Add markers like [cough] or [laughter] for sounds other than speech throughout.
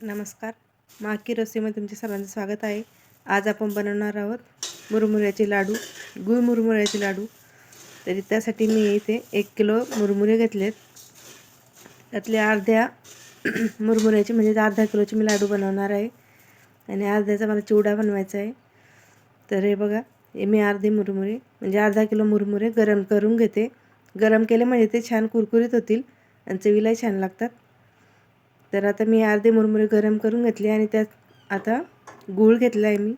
नमस्कार. माकी रस्सीमध्ये तुमचे सर्वांचं स्वागत आहे. आज आपण बनवणार आहोत मुरमुऱ्याचे लाडू गुळ मुरमुऱ्याचे लाडू. तरी त्यासाठी मी इथे एक किलो मुरमुरे घेतलेत. त्यातल्या अर्ध्या [clears throat] मुरमुऱ्याचे म्हणजे अर्धा किलोचे मी लाडू बनवणार आहे. आणि अर्ध्याचा मला चिवडा बनवायचा आहे. तर हे बघा हे मी अर्धे मुरमुरे म्हणजे अर्धा किलो मुरमुरे गरम करून घेते. गरम केले म्हणजे ते छान कुरकुरीत होतील आणि चवीलाही छान लागतात. तर आता मी अर्धे मुरमुरे गरम करून घेतले आणि त्यात आता गूळ घेतला आहे मी.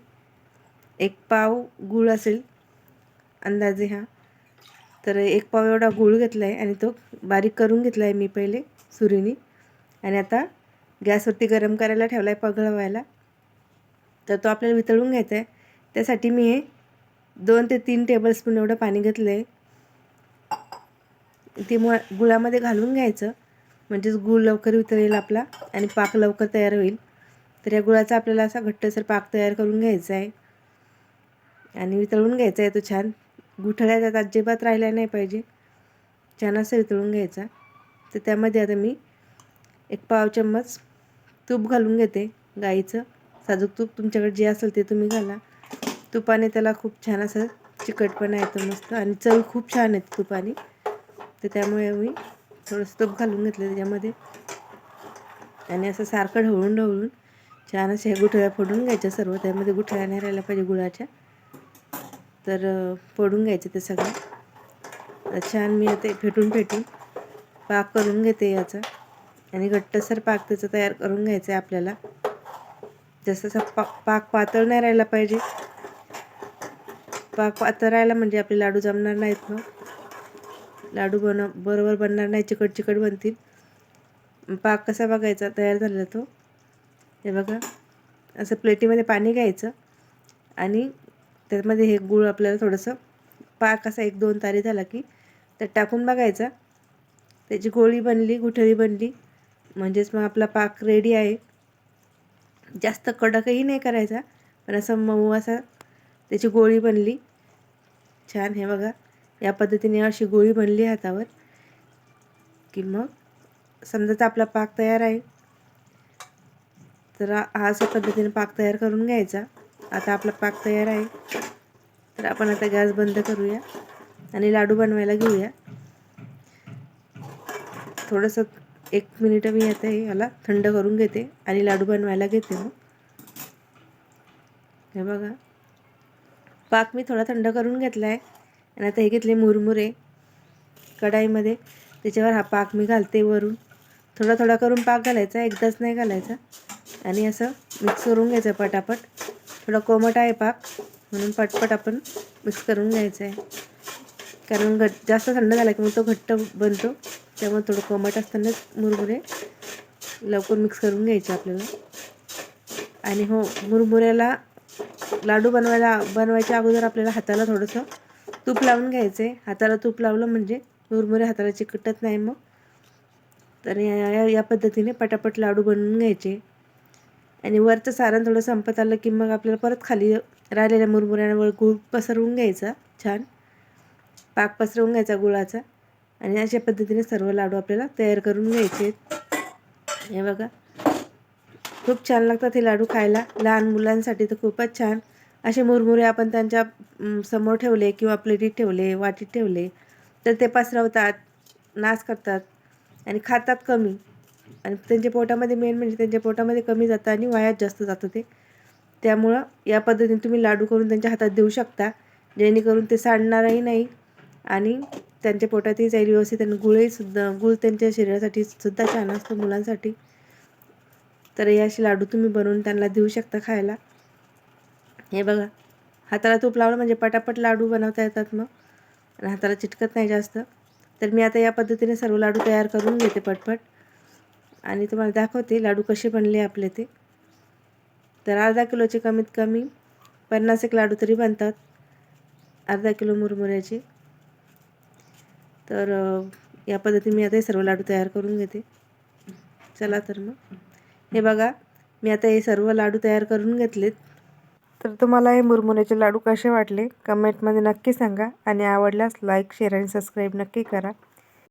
एक पाव गूळ असेल अंदाजे हा. तर एक पाव एवढा गूळ घेतला आहे आणि तो बारीक करून घेतला आहे मी पहिले सुरीनी. आणि आता गॅसवरती गरम करायला ठेवला आहे पगळवायला तर तो आपल्याला वितळून घ्यायचा आहे त्यासाठी मी हे दोन ते तीन टेबलस्पून एवढं पाणी घेतलं आहे ते मु गुळामध्ये घालून घ्यायचं. म्हणजेच गूळ लवकर वितळेल आपला आणि पाक लवकर तयार होईल. तर या गुळाचा आपल्याला असा घट्टसर पाक तयार करून घ्यायचा आहे. आणि वितळून घ्यायचा आहे तो छान. गुठळ्या त्यात अजिबात राहिल्या नाही पाहिजे. छान असं वितळून घ्यायचा. तर त्यामध्ये आता मी एक पाव चम्मच तूप घालून घेते गाईचं. साजूक तूप तुमच्याकडे जे असेल ते तुम्ही घाला. तुपाने त्याला खूप छान असं चिकटपणा येतो मस्त आणि चव खूप छान येते तुपाने. तर त्यामुळे मी थोडंसं तूप घालून घेतलं त्याच्यामध्ये. आणि असं सारखं ढवळून ढवळून छान अशा ह्या गुठळ्या फोडून घ्यायच्या सर्व. त्यामध्ये गुठळ्या नाही राहिल्या पाहिजे गुळाच्या. तर फोडून घ्यायचं ते सगळं. छान मी आता फेटून फेटून पाक करून घेते याचा. आणि घट्टसर पाक त्याचा तयार करून घ्यायचा आहे आपल्याला. जसं पा पाक पातळ नाही राहायला पाहिजे. पाक पातळ राहायला म्हणजे आपले लाडू जमणार नाहीत मग. लाडू बन बरोबर बनणार नाही चिकट चिकट बनतील. पाक कसा बघायचा? तयार झालेला तो. हे बघा. असं प्लेटीमध्ये पाणी घ्यायचं आणि त्यामध्ये हे गूळ आपल्याला थोडंसं पाक असा एक दोन तारी झाला की त्यात टाकून बघायचा. त्याची गोळी बनली गुठळी बनली. म्हणजेच मग आपला पाक रेडी आहे. जास्त कडकही नाही करायचा पण असं मऊ असा त्याची गोळी बनली. छान हे बघा. या पद्धतीने अशी गोळी बनली हातावर की मग समजा आपला पाक तयार आहे. तर हा अशा पद्धतीने पाक तयार करून घ्यायचा. आता आपला पाक तयार आहे. तर आपण आता गॅस बंद करूया आणि लाडू बनवायला घेऊया. थोडंसं एक मिनिट मी आता याला थंड करून घेते आणि लाडू बनवायला घेते मग. हे बघा. पाक मी थोडा थंड करून घेतला आहे आणि आता हे घेतले मुरमुरे कढाईमध्ये. त्याच्यावर हा पाक मी घालते वरून. थोडा थोडा करून पाक घालायचा एकदाच नाही घालायचा. आणि असं मिक्स करून घ्यायचं पटापट. थोडा कोमट आहे पाक म्हणून पटपट आपण मिक्स करून घ्यायचं आहे कारण घट जास्त थंड झाला की मग तो घट्ट बनतो. त्यामुळे थोडं कोमट असतानाच मुरमुरे लवकर मिक्स करून घ्यायचे आपल्याला. आणि हो मुरमुऱ्याला लाडू बनवायला बनवायच्या अगोदर आपल्याला हाताला थोडंसं तूप लावून घ्यायचं. आहे हाताला तूप लावलं म्हणजे मुरमुरे हाताला चिकटत नाही मग. तर या या पद्धतीने पटापट लाडू बनवून घ्यायचे. आणि वरचं सारण थोडं संपत आलं की मग आपल्याला परत खाली राहिलेल्या मुरमुऱ्यांवर गुळ पसरवून घ्यायचा. छान. पाक पसरवून घ्यायचा गुळाचा. आणि अशा पद्धतीने सर्व लाडू आपल्याला तयार करून घ्यायचे. हे बघा. खूप छान लागतात हे लाडू खायला. लहान मुलांसाठी तर खूपच छान. असे मुरमुरे आपण त्यांच्यासमोर ठेवले किंवा प्लेटीत ठेवले वाटीत ठेवले तर ते पसरवतात नाश करतात आणि खातात कमी. आणि त्यांच्या पोटामध्ये मेन म्हणजे त्यांच्या पोटामध्ये कमी जातं आणि वायात जास्त जातं ते. त्यामुळं या पद्धतीने तुम्ही लाडू करून त्यांच्या हातात देऊ शकता. जेणेकरून ते सांडणारही नाही आणि त्यांच्या पोटातही जाईल व्यवस्थित आणि गुळही सुद्धा गुळ त्यांच्या शरीरासाठी सुद्धा छान असतो मुलांसाठी. तर हे असे लाडू तुम्ही बनवून त्यांना देऊ शकता खायला. हे बघा. हाताला तूप लावलं म्हणजे पटापट लाडू बनवता येतात मग. आणि हाताला चिटकत नाही जास्त. तर मी आता या पद्धतीने सर्व लाडू तयार करून घेते पटपट. आणि तुम्हाला दाखवते लाडू कसे बनले आपले ते. तर अर्धा किलोचे कमीत कमी पन्नास एक लाडू तरी बनतात. अर्धा किलो मुरमुऱ्याचे. तर या पद्धतीने मी आता हे सर्व लाडू तयार करून घेते. चला तर मग. हे बघा मी आता हे सर्व लाडू तयार करून घेतलेत. तर तुम्हाला हे मुरमुऱ्याचे लाडू कसे वाटले? कमेंटमध्ये नक्की सांगा आणि आवडल्यास लाईक शेअर आणि सबस्क्राईब नक्की करा.